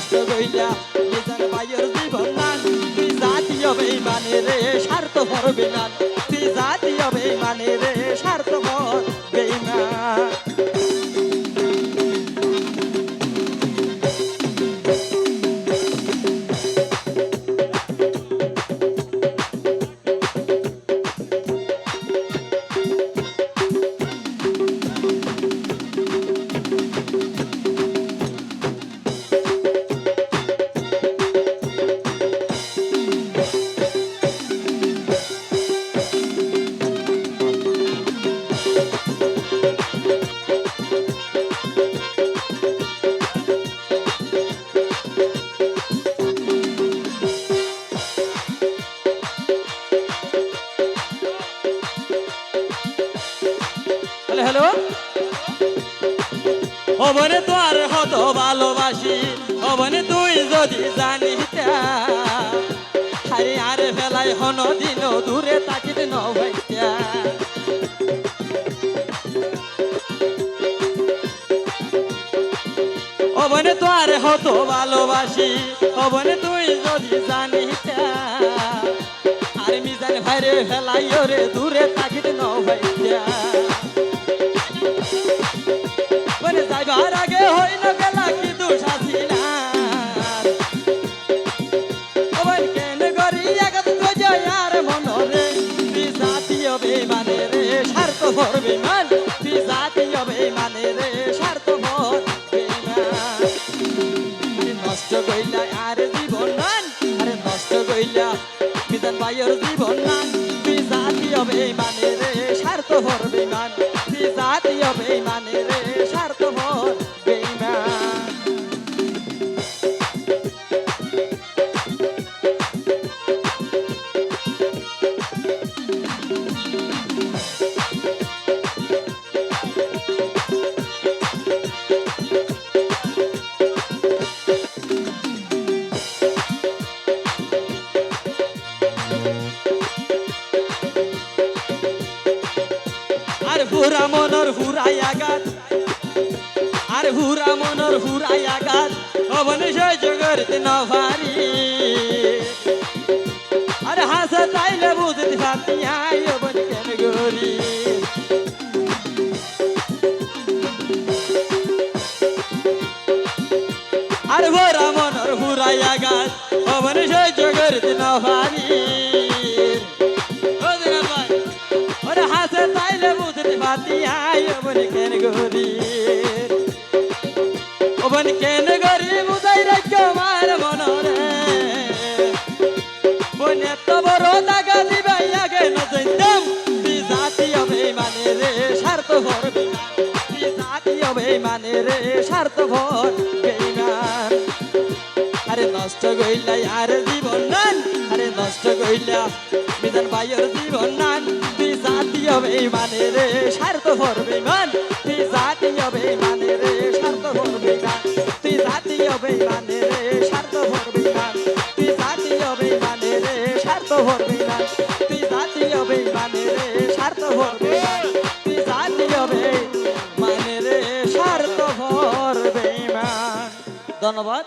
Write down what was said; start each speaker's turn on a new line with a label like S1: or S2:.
S1: নষ্ট কইলা নিজার বায়ুর জীবন নান তুই জাতীয় বেইমানি রে স্বার্থ ভর বিমান তুই জাতীয় বেইমানি রে স্বার্থ হ্যালো হবনে তোর হত ভালোবাসি হবনে তুই যদি জানিতা। হারে আরে ফেলাই হন দিন দূরে তাকিতে ন ভাইতা হবনে তোর হত ভালোবাসি হবনে তুই যদি জানিতা। আর মিজান ভাইরে ফেলাই রে দূরে তাকিতে ন ভাইতা স্বার্থ ভর তুই জাতীয় বেমানে রে স্বার্থ ভর নষ্ট কইলা আর জীবন নান আরে নষ্ট কইলা বিধান ভাইয়ের জীবন নান হুরা মনর হুরাই আগাত আর হুরা মনর হুরাই আগাত অবন সহ্য করতে না পারি আর হাসা চাইলে বুঝতে পারতি আই অবন কেন গরি। আর হুরা মনর হুরাই আগাত অবন সহ্য করতে না কেন গরি ওবন কেন গরি বুঝাই রাখো মার মনরে। বনে এত বড় দাগা দিবাই আগে নজইতাম তুই জাতি হবে মানে রে স্বার্থ ভর তুই জাতি মানে রে স্বার্থ ভর আরে নষ্ট গইলা আর জীবন নান। আরে নষ্ট গইলা মিজান ভাইয়ের জীবন নান। জাতীয় বেমানে রে, স্বার্থ ভর বেমান তুই জাতীয় বেমানে রে, স্বার্থ ভর বেমান তুই জাতীয় বেমানে রে, স্বার্থ ভর বেমান তুই জাতীয় বেমানে রে, স্বার্থ ভর বেমান তুই জাতীয় বেমানে রে, স্বার্থ ভর বেমান তুই বেমান ধন্যবাদ।